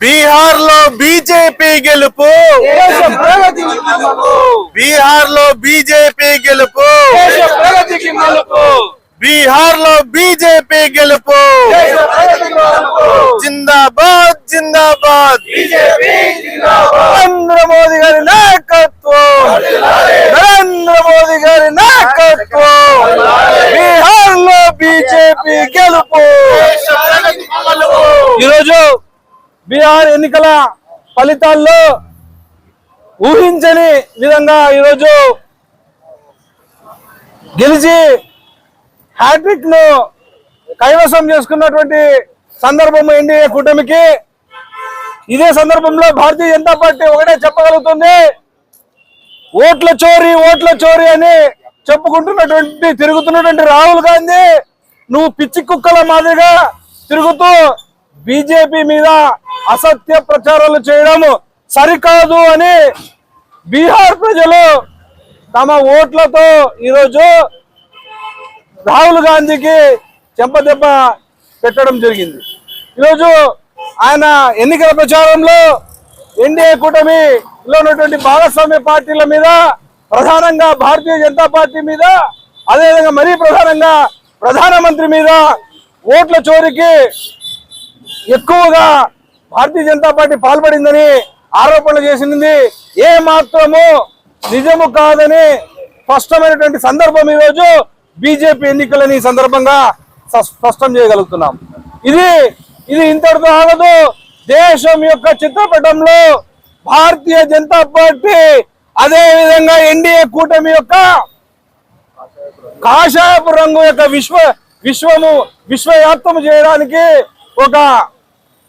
బీహార్లో బీజేపీ గెలుపు. బీహార్లో బీజేపీ గెలుపు. బీహార్లో బీజేపీ గెలుపు. జిందాబాద్ జిందాబాద్. బీజేపీ జిందాబాద్. నరేంద్ర మోదీ గారి నాయకత్వం. నరేంద్ర మోదీ గారి నాయకత్వం. బీహార్లో బీజేపీ గెలుపు. ఈరోజు బీహార్ ఎన్నికల ఫలితాల్లో ఊహించని విధంగా ఈరోజు గెలిచి హ్యాట్రిక్ను కైవసం చేసుకున్నటువంటి సందర్భం ఎన్డీఏ కూటమికి. ఇదే సందర్భంలో భారతీయ జనతా పార్టీ ఒకటే చెప్పగలుగుతుంది. ఓట్ల చోరీ ఓట్ల చోరీ అని చెప్పుకుంటున్నటువంటి తిరుగుతున్నటువంటి రాహుల్ గాంధీ నువ్వు పిచ్చి కుక్కల మాదిరిగా తిరుగుతూ బీజేపీ మీద అసత్య ప్రచారాలు చేయడం సరికాదు అని బీహార్ ప్రజలు తమ ఓట్లతో ఈరోజు రాహుల్ గాంధీకి చెంపదెబ్బ పెట్టడం జరిగింది. ఈరోజు ఆయన ఎన్నికల ప్రచారంలో ఎన్డీఏ కూటమిలో ఉన్నటువంటి భాగస్వామ్య పార్టీల మీద ప్రధానంగా భారతీయ జనతా పార్టీ మీద అదేవిధంగా మరీ ప్రధానంగా ప్రధానమంత్రి మీద ఓట్ల చోరికి ఎక్కువగా భారతీయ జనతా పార్టీ పాల్పడిందని ఆరోపణలు చేసింది ఏ మాత్రము నిజము కాదని స్పష్టమైనటువంటి సందర్భం ఈరోజు బీజేపీ ఎన్నికలని సందర్భంగా స్పష్టం చేయగలుగుతున్నాం. ఇది ఇది ఇంతటితో ఆగదు. దేశం యొక్క చిత్రపటంలో భారతీయ జనతా పార్టీ అదే విధంగా ఎన్డీఏ కూటమి యొక్క కాషాయపు రంగు యొక్క విశ్వ విశ్వము విశ్వవ్యాప్తము చేయడానికి ఒక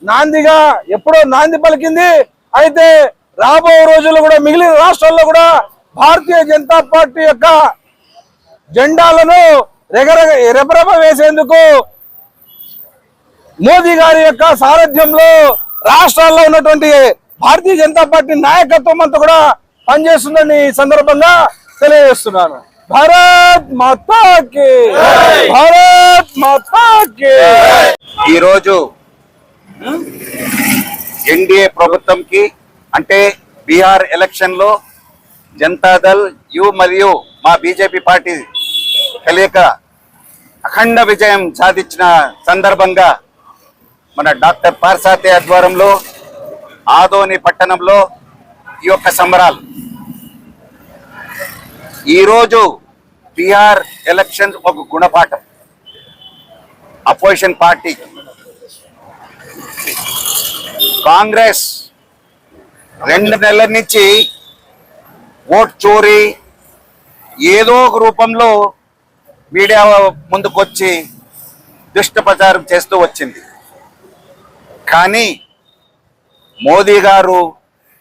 నాందిగా ఎప్పుడో నాంది పలికింది. అయితే రాబో రోజుల్లో కూడా మిగిలిన రాష్ట్రాల్లో కూడా భారతీయ జనతా పార్టీ యొక్క జెండాలను రెగరగ రెపరెప వేసేందుకు మోదీ గారి యొక్క సారథ్యంలో రాష్ట్రాల్లో ఉన్నటువంటి భారతీయ జనతా పార్టీ నాయకత్వం అంతా కూడా పనిచేస్తుందని ఈ సందర్భంగా తెలియజేస్తున్నాను. భారత్ మాతాకి! భారత్ మాతాకి! ఈరోజు ఎన్డీఏ ప్రభుత్వంకి అంటే బీహార్ ఎలక్షన్లో జనతాదళ్ యు మరియు మా బీజేపీ పార్టీ కలియక అఖండ విజయం సాధించిన సందర్భంగా మన డాక్టర్ పార్సాతే ఆధ్వర్యంలో ఆదోని పట్టణంలో ఈ యొక్క సంబరాలు. ఈరోజు బీహార్ ఎలక్షన్ ఒక గుణపాఠం. అపోజిషన్ పార్టీ కాంగ్రెస్ రెండు నెలల నుంచి ఓట్ చోరీ ఏదో ఒక రూపంలో మీడియా ముందుకొచ్చి దుష్ట ప్రచారం చేస్తూ వచ్చింది. కానీ మోదీ గారు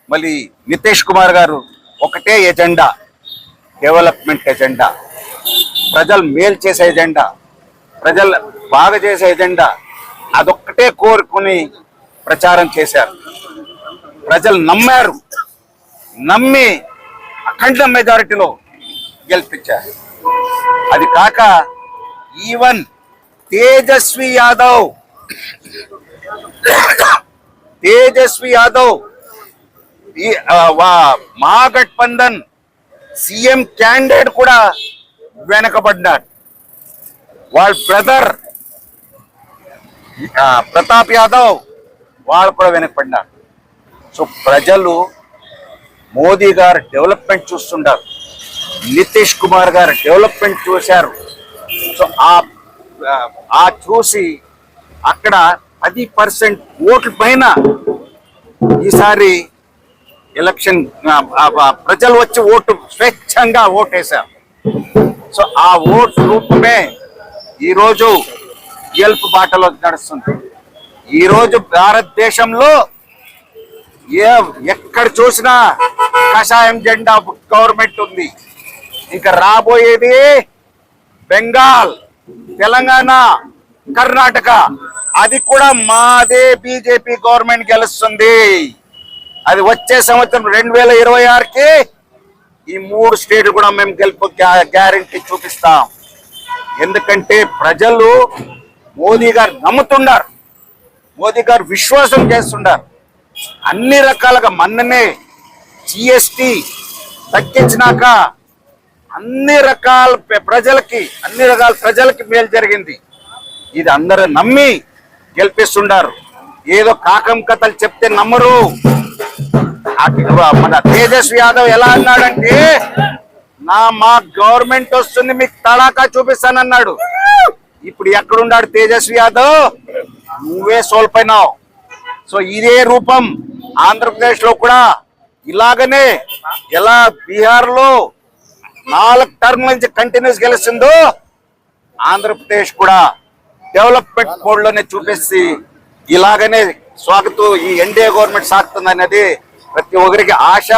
మళ్ళీ నితీష్ కుమార్ గారు ఒకటే ఎజెండా డెవలప్మెంట్ ఎజెండా. ప్రజలు మేలు చేసే ఎజెండా ప్రజలు బాగా చేసే ఎజెండా అదొక్కటే కోరుకుని ప్రచారం చేశారు. ప్రజలు నమ్మారు. నమ్మి అఖండ మెజారిటీలో గెలిపించారు. అది కాక ఈవన్ తేజస్వి యాదవ్ తేజస్వి యాదవ్ ఈ వా- మహాగఠబంధన్ సీఎం క్యాండిడేట్ కూడా వెనకబడ్డాడు వాళ్ళ బ్రదర్ ప్రతాప్ యాదవ్ వాళ్ళు కూడా వెనకపడినారు సో ప్రజలు మోదీ గారు డెవలప్మెంట్ చూస్తుండారు నితీష్ కుమార్ గారు డెవలప్మెంట్ చూశారు. సో ఆ ఆ చూసి అక్కడ పది పర్సెంట్ ఓట్ల పైన ఈసారి ఎలక్షన్ ప్రజలు వచ్చి ఓటు స్వేచ్ఛంగా ఓటేశారు. సో ఆ ఓటు రూపమే ఈరోజు గెలుపు బాటలో నడుస్తుంది. ఈరోజు భారతదేశంలో ఏ ఎక్కడ చూసినా కషాయం జెండా గవర్నమెంట్ ఉంది. ఇంకా రాబోయేది బెంగాల్ తెలంగాణ కర్ణాటక. అది కూడా మాదే బీజేపీ గవర్నమెంట్ గెలుస్తుంది. అది వచ్చే సంవత్సరం రెండు వేల ఇరవై ఆరుకి ఈ మూడు స్టేట్లు కూడా మేము గెలుపు గ్యారంటీ చూపిస్తాం. ఎందుకంటే ప్రజలు మోదీ గారు నమ్ముతున్నారు. మోదీ గారు విశ్వాసం చేస్తున్నారు అన్ని రకాలుగా మన్ననే జిఎస్టి తగ్గించినాక అన్ని రకాల ప్రజలకి అన్ని రకాల ప్రజలకి మేలు జరిగింది. ఇది అందరూ నమ్మి గెలిపిస్తుండారు. ఏదో కాకం కథలు చెప్తే నమ్మరు. మన తేజస్వి యాదవ్ ఎలా అన్నాడంటే నా మా గవర్నమెంట్ వస్తుంది మీకు తడాకా చూపిస్తానన్నాడు. ఇప్పుడు ఎక్కడున్నాడు తేజస్వి యాదవ్? నువ్వే సోల్పోయినావు. సో ఇదే రూపం ఆంధ్రప్రదేశ్లో కూడా ఇలాగనే ఎలా బీహార్లో నాలుగు టర్మ్ నుంచి కంటిన్యూస్ గెలుస్తుందో ఆంధ్రప్రదేశ్ కూడా డెవలప్మెంట్ మోడ్లోనే చూపిస్తే ఇలాగనే స్వాగతం ఈ ఎన్డీఏ గవర్నమెంట్ సాగుతుంది అనేది ప్రతి ఒక్కరికి ఆశ.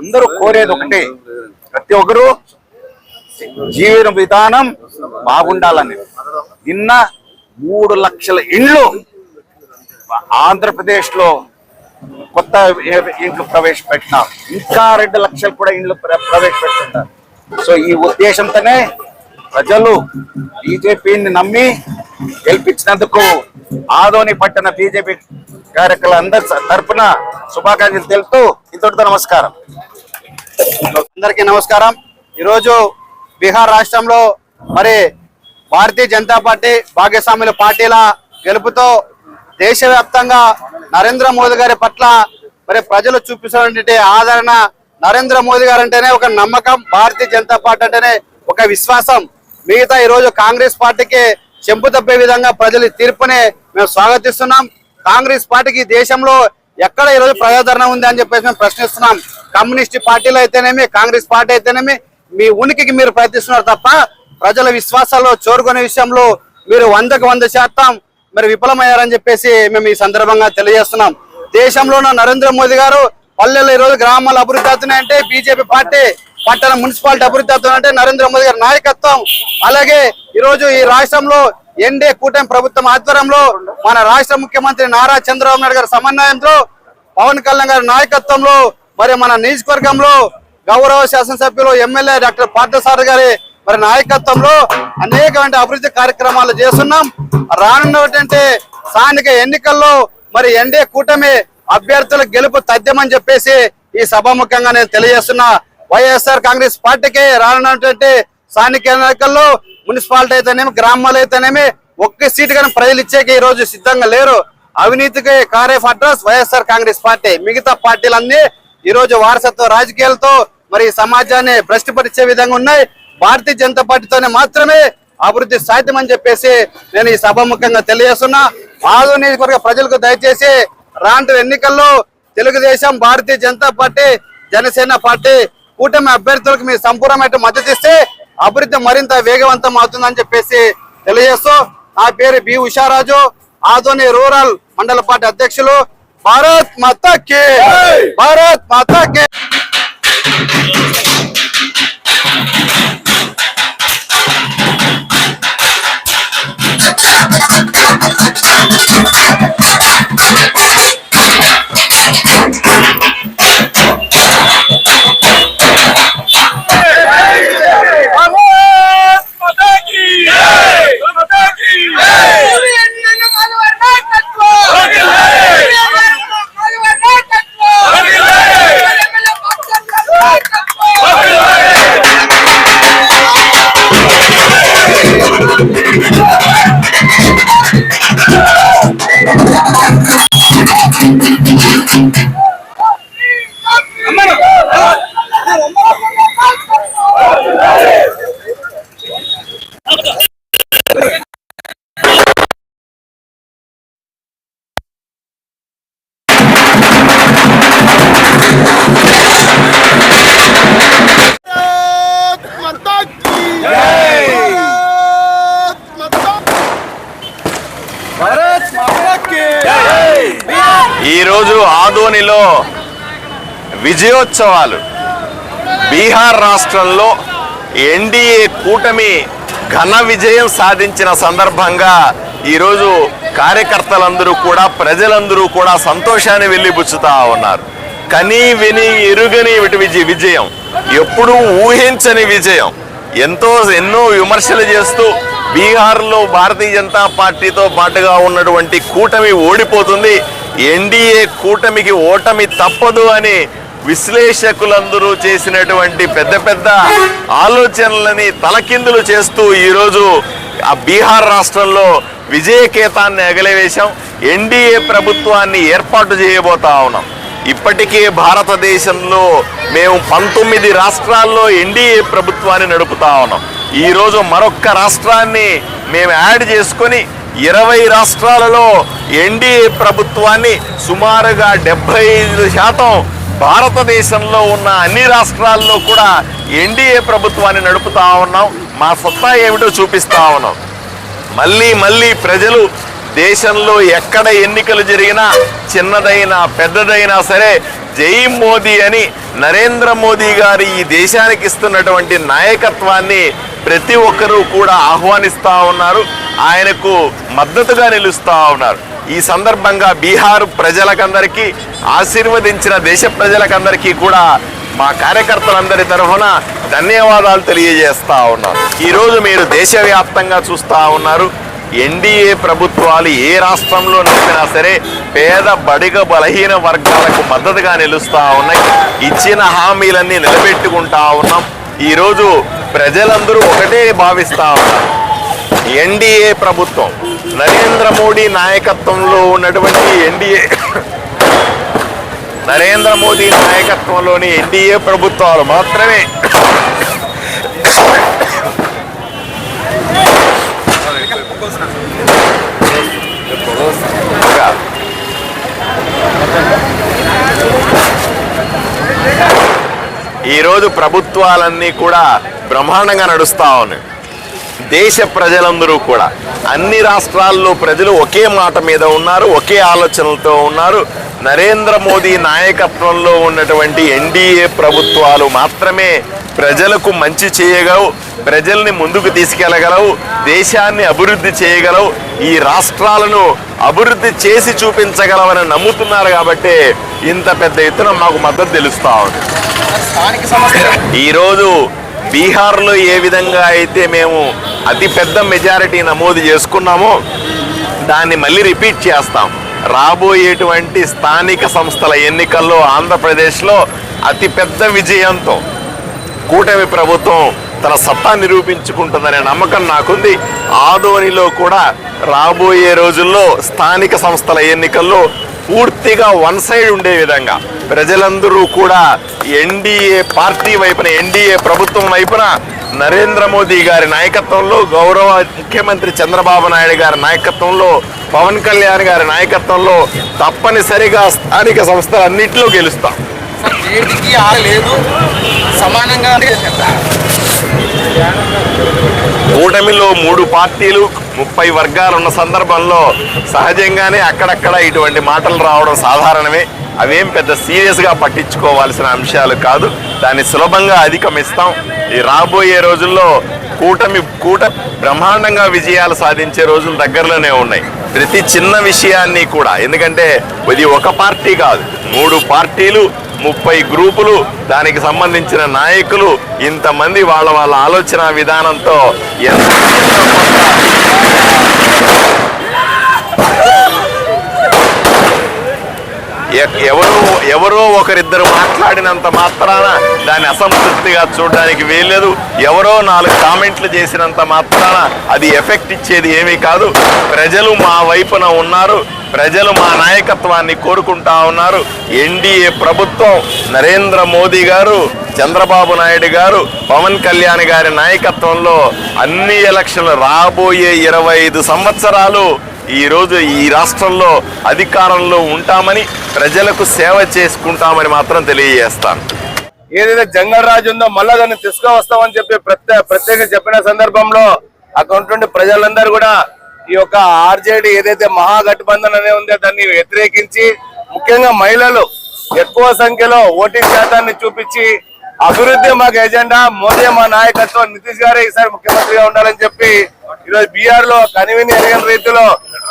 అందరూ కోరేది ఒకటి. ప్రతి ఒక్కరు జీవన విధానం బాగుండాలని. నిన్న మూడు లక్షల ఇండ్లు ఆంధ్రప్రదేశ్లో కొత్త ఇండ్లు ప్రవేశపెట్టినారు. ఇంకా రెండు లక్షలు కూడా ఇండ్లు ప్ర- ప్రవేశపెట్టినారు సో ఈ ఉద్దేశంతోనే ప్రజలు బీజేపీని నమ్మి గెలిపించినందుకు ఆదోని పట్టణ బీజేపీ కార్యకర్తలందరి తరఫున శుభాకాంక్షలు తెలుపుతూ ఇంతటితో నమస్కారం. అందరికీ నమస్కారం. ఈరోజు బీహార్ రాష్ట్రంలో మరి భారతీయ జనతా పార్టీ భాగస్వాముల పార్టీల గెలుపుతో దేశవ్యాప్తంగా నరేంద్ర మోదీ గారి పట్ల మరి ప్రజలు చూపిస్తున్నటువంటి ఆదరణ నరేంద్ర మోదీ గారు అంటేనే ఒక నమ్మకం భారతీయ జనతా పార్టీ అంటేనే ఒక విశ్వాసం. మిగతా ఈరోజు కాంగ్రెస్ పార్టీకి చెంపు తప్పే విధంగా ప్రజలు తీర్పునే తీర్పుని మేము స్వాగతిస్తున్నాం. కాంగ్రెస్ పార్టీకి దేశంలో ఎక్కడ ఈరోజు ప్రజాదరణ ఉంది అని చెప్పేసి మేము ప్రశ్నిస్తున్నాం. కమ్యూనిస్ట్ పార్టీలు అయితేనేమి కాంగ్రెస్ పార్టీ అయితేనేమి మీ ఉనికికి మీరు ప్రయత్నిస్తున్నారు తప్ప ప్రజల విశ్వాసాల్లో చోరుకునే విషయంలో మీరు వందకు వంద శాతం మరి విఫలమయ్యారని చెప్పేసి మేము ఈ సందర్భంగా తెలియజేస్తున్నాం. దేశంలో నరేంద్ర మోదీ గారు పల్లెల్లో ఈ రోజు అభివృద్ధి అవుతున్నాయంటే బీజేపీ పార్టీ పట్టణ మున్సిపాలిటీ అభివృద్ధి అవుతున్నాయంటే నరేంద్ర మోదీ గారి నాయకత్వం. అలాగే ఈరోజు ఈ రాష్ట్రంలో ఎన్డీఏ కూటమి ప్రభుత్వం ఆధ్వర్యంలో మన రాష్ట్ర ముఖ్యమంత్రి నారా చంద్రబాబు నాయుడు గారి సమన్వయంతో పవన్ కళ్యాణ్ గారి నాయకత్వంలో మరి మన నియోజకవర్గంలో గౌరవ శాసనసభ్యులు ఎమ్మెల్యే డాక్టర్ పార్థసారథి గారి మరి నాయకత్వంలో అనేకమైన అభివృద్ధి కార్యక్రమాలు చేస్తున్నాం. రానున్నటువంటి స్థానిక ఎన్నికల్లో మరి ఎన్డీఏ కూటమి అభ్యర్థుల గెలుపు తథ్యమని చెప్పేసి ఈ సభాముఖంగా నేను తెలియజేస్తున్నా. వైఎస్ఆర్ కాంగ్రెస్ పార్టీకి రానున్నటువంటి స్థానిక ఎన్నికల్లో మున్సిపాలిటీ అయితేనేమి గ్రామాలు అయితేనేమి ఒక్క సీటు కానీ ప్రజలు ఇచ్చేకి ఈ రోజు సిద్ధంగా లేరు. అవినీతికి care of address YSR Congress party. మిగతా పార్టీలన్నీ ఈ రోజు వారసత్వ రాజకీయాలతో మరి ఈ సమాజాన్ని భ్రష్టుపరిచే విధంగా ఉన్నాయి. భారతీయ జనతా పార్టీతోనే మాత్రమే అభివృద్ధి సాధ్యమని చెప్పేసి నేను ఈ సభాముఖంగా తెలియజేస్తున్నా. ఆదు నియోజకవర్గ ప్రజలకు దయచేసి రాంటి ఎన్నికల్లో తెలుగుదేశం భారతీయ జనతా పార్టీ జనసేన పార్టీ కూటమి అభ్యర్థులకు మీ సంపూర్ణమైన మద్దతు ఇస్తే అభివృద్ధి మరింత వేగవంతం అవుతుందని చెప్పేసి తెలియజేస్తూ నా పేరు బి ఉషారాజు. ఆదోని రూరల్ మండల పార్టీ అధ్యక్షులు. భారత్ మాతాకి! భారత్ మాతాకి! Thank you. విజయోత్సవాలు. బీహార్ రాష్ట్రంలో ఎన్డీఏ కూటమి ఘన విజయం సాధించిన సందర్భంగా ఈరోజు కార్యకర్తలందరూ కూడా ప్రజలందరూ కూడా సంతోషాన్ని వెళ్ళిపుచ్చుతా ఉన్నారు. కని విని ఎరుగని విజయ విజయం. ఎప్పుడూ ఊహించని విజయం. ఎంతో ఎన్నో విమర్శలు చేస్తూ బీహార్లో భారతీయ జనతా పార్టీతో పాటుగా ఉన్నటువంటి కూటమి ఓడిపోతుంది. ఎన్డీఏ కూటమికి ఓటమి తప్పదు అని విశ్లేషకులందరూ చేసినటువంటి పెద్ద పెద్ద ఆలోచనలని తలకిందులు చేస్తూ ఈరోజు ఆ బీహార్ రాష్ట్రంలో విజయకేతాన్ని ఎగలవేశాం ఎన్డీఏ ప్రభుత్వాన్ని ఏర్పాటు చేయబోతా ఉన్నాం. ఇప్పటికే భారతదేశంలో మేము పంతొమ్మిది రాష్ట్రాల్లో ఎన్డీఏ ప్రభుత్వాన్ని నడుపుతా ఉన్నాం. ఈరోజు మరొక్క రాష్ట్రాన్ని మేము యాడ్ చేసుకొని ఇరవై రాష్ట్రాలలో ఎన్డీఏ ప్రభుత్వాన్ని సుమారుగా డెబ్బై ఐదు శాతం భారతదేశంలో ఉన్న అన్ని రాష్ట్రాల్లో కూడా ఎన్డీఏ ప్రభుత్వాన్ని నడుపుతా ఉన్నాం. మా సత్తా ఏమిటో చూపిస్తా ఉన్నాం. మళ్ళీ మళ్ళీ ప్రజలు దేశంలో ఎక్కడ ఎన్నికలు జరిగినా చిన్నదైనా పెద్దదైనా సరే జై మోదీ అని నరేంద్ర మోదీ గారు ఈ దేశానికి ఇస్తున్నటువంటి నాయకత్వాన్ని ప్రతి ఒక్కరూ కూడా ఆహ్వానిస్తూ ఉన్నారు. ఆయనకు మద్దతుగా నిలుస్తూ ఉన్నారు. ఈ సందర్భంగా బీహార్ ప్రజలకందరికీ ఆశీర్వదించిన దేశ ప్రజలకందరికీ కూడా మా కార్యకర్తలందరి తరఫున ధన్యవాదాలు తెలియజేస్తూ ఉన్నాను. ఈరోజు మీరు దేశవ్యాప్తంగా చూస్తూ ఉన్నారు ఎన్డీఏ ప్రభుత్వాలు ఏ రాష్ట్రంలో నడిపినా సరే పేద బడిగ బలహీన వర్గాలకు మద్దతుగా నిలుస్తూ ఉన్నాయి. ఇచ్చిన హామీలన్నీ నిలబెట్టుకుంటా ఉన్నాం. ఈరోజు ప్రజలందరూ ఒకటే భావిస్తూ ఉన్నారు. ఎన్డీఏ ప్రభుత్వం నరేంద్ర మోడీ నాయకత్వంలో ఉన్నటువంటి ఎన్డీఏ నరేంద్ర మోదీ నాయకత్వంలోని ఎన్డీఏ ప్రభుత్వాలు మాత్రమే. ఈరోజు ప్రభుత్వాలన్నీ కూడా బ్రహ్మాండంగా నడుస్తా ఉన్నాయి. దేశ ప్రజలందరూ కూడా అన్ని రాష్ట్రాల్లో ప్రజలు ఒకే మాట మీద ఉన్నారు ఒకే ఆలోచనలతో ఉన్నారు. నరేంద్ర మోదీ నాయకత్వంలో ఉన్నటువంటి ఎన్డీఏ ప్రభుత్వాలు మాత్రమే ప్రజలకు మంచి చేయగలవు ప్రజల్ని ముందుకు తీసుకెళ్ళగలవు దేశాన్ని అభివృద్ధి చేయగలవు ఈ రాష్ట్రాలను అభివృద్ధి చేసి చూపించగలవని నమ్ముతున్నారు కాబట్టి ఇంత పెద్ద ఎత్తున మాకు మద్దతు తెలుస్తా ఉంది. ఈరోజు బీహార్లో ఏ విధంగా అయితే మేము అతిపెద్ద మెజారిటీ నమోదు చేసుకున్నామో దాన్ని మళ్ళీ రిపీట్ చేస్తాం. రాబోయేటువంటి స్థానిక సంస్థల ఎన్నికల్లో ఆంధ్రప్రదేశ్లో అతిపెద్ద విజయంతో కూటమి ప్రభుత్వం తన సత్తా నిరూపించుకుంటుందనే నమ్మకం నాకుంది. ఆదోనిలో కూడా రాబోయే రోజుల్లో స్థానిక సంస్థల ఎన్నికల్లో పూర్తిగా వన్ సైడ్ ఉండే విధంగా. ప్రజలందరూ కూడా ఎన్డీఏ పార్టీ వైపున ఎన్డీఏ ప్రభుత్వం వైపున నరేంద్ర మోదీ గారి నాయకత్వంలో గౌరవ ముఖ్యమంత్రి చంద్రబాబు నాయుడు గారి నాయకత్వంలో పవన్ కళ్యాణ్ గారి నాయకత్వంలో తప్పనిసరిగా స్థానిక సంస్థలన్నింటిలో గెలుస్తాం. ఆగలేదు సమానంగా కూటమిలో మూడు పార్టీలు ముప్పై వర్గాలు ఉన్న సందర్భంలో సహజంగానే అక్కడక్కడ ఇటువంటి మాటలు రావడం సాధారణమే. అవేం పెద్ద సీరియస్గా పట్టించుకోవాల్సిన అంశాలు కాదు. దాన్ని సులభంగా అధిగమిస్తాం. ఈ రాబోయే రోజుల్లో కూటమి కూట బ్రహ్మాండంగా విజయాలు సాధించే రోజులు దగ్గరలోనే ఉన్నాయి. ప్రతి చిన్న విషయాన్ని కూడా. ఎందుకంటే ఇది ఒక పార్టీ కాదు. మూడు పార్టీలు ముప్పై గ్రూపులు దానికి సంబంధించిన నాయకులు ఇంతమంది వాళ్ళ వాళ్ళ ఆలోచన విధానంతో ఎంత ఎవరో ఎవరో ఒకరిద్దరు మాట్లాడినంత మాత్రాన దాన్ని అసంతృప్తిగా చూడడానికి వీల్లేదు. ఎవరో నాలుగు కామెంట్లు చేసినంత మాత్రాన అది ఎఫెక్ట్ ఇచ్చేది ఏమీ కాదు. ప్రజలు మా వైపున ఉన్నారు. ప్రజలు మా నాయకత్వాన్ని కోరుకుంటా ఉన్నారు. ఎన్డీఏ ప్రభుత్వం నరేంద్ర మోదీ గారు చంద్రబాబు నాయుడు గారు పవన్ కళ్యాణ్ గారి నాయకత్వంలో అన్ని ఎలక్షన్లు రాబోయే ఇరవై ఐదు సంవత్సరాలు ఈరోజు ఈ రాష్ట్రంలో అధికారంలో ఉంటామని ప్రజలకు సేవ చేసుకుంటామని మాత్రం తెలియజేస్తాను. ఏదైతే జంగల్ రాజు ఉందో మళ్ళా దాన్ని తీసుకువస్తామని చెప్పి ప్రత్యేకంగా ప్రత్యేక చెప్పిన సందర్భంలో అక్కడ ఉన్నటువంటి ప్రజలందరూ కూడా ఈ యొక్క ఆర్జేడీ ఏదైతే మహాగఠబంధన్ అనే ఉందో దాన్ని వ్యతిరేకించి ముఖ్యంగా మహిళలు ఎక్కువ సంఖ్యలో ఓటింగ్ శాతాన్ని చూపించి అభివృద్ధి మాకు ఎజెండా మోదీ మా నాయకత్వం. నితీష్ గారే ఈసారి ముఖ్యమంత్రిగా ఉండాలని చెప్పి ఈరోజు బీఆర్లో కనివిని ఎరగని రీతిలో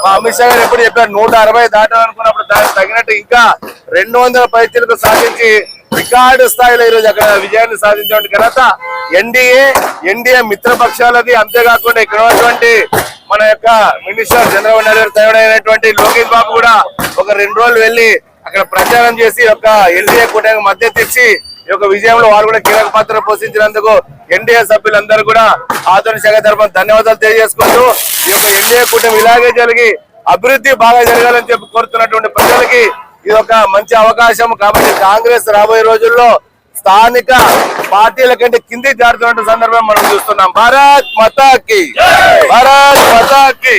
మా అమిత్ షా గారు ఎప్పుడు చెప్పారు నూట అరవై దాటాలనుకున్నప్పుడు దానికి తగినట్టు ఇంకా రెండు వందల పరిస్థితులకు సాధించి రికార్డు స్థాయిలో ఈరోజు అక్కడ విజయాన్ని సాధించిన ఘనత ఎన్డీఏ ఎన్డీఏ మిత్రపక్షాలది అంతేకాకుండా ఇక్కడ ఉన్నటువంటి మన యొక్క మినిస్టర్ చంద్రబాబు నాయుడు గారు తయారైనటువంటి లోకేష్ బాబు కూడా ఒక రెండు రోజులు వెళ్ళి అక్కడ ప్రచారం చేసి ఒక ఎన్డీఏ కూటమికి మద్దతు ఇచ్చి ఈ యొక్క విజయంలో వారు కూడా కీలక పాత్ర పోషించినందుకు ఎన్డీఏ సభ్యులందరూ కూడా ఆధునిక శాఖ తరఫున ధన్యవాదాలు తెలియజేసుకుంటూ ఈ యొక్క ఎన్డీఏ కూటమి ఇలాగే జరిగి అభివృద్ధి బాగా జరగాలని చెప్పి కోరుతున్నటువంటి ప్రజలకి ఇది ఒక మంచి అవకాశం కాబట్టి కాంగ్రెస్ రాబోయే రోజుల్లో స్థానిక పార్టీల కంటే కింది జారుతున్న సందర్భం మనం చూస్తున్నాం. భారత్ మతాకి. భారత్ మతాకి.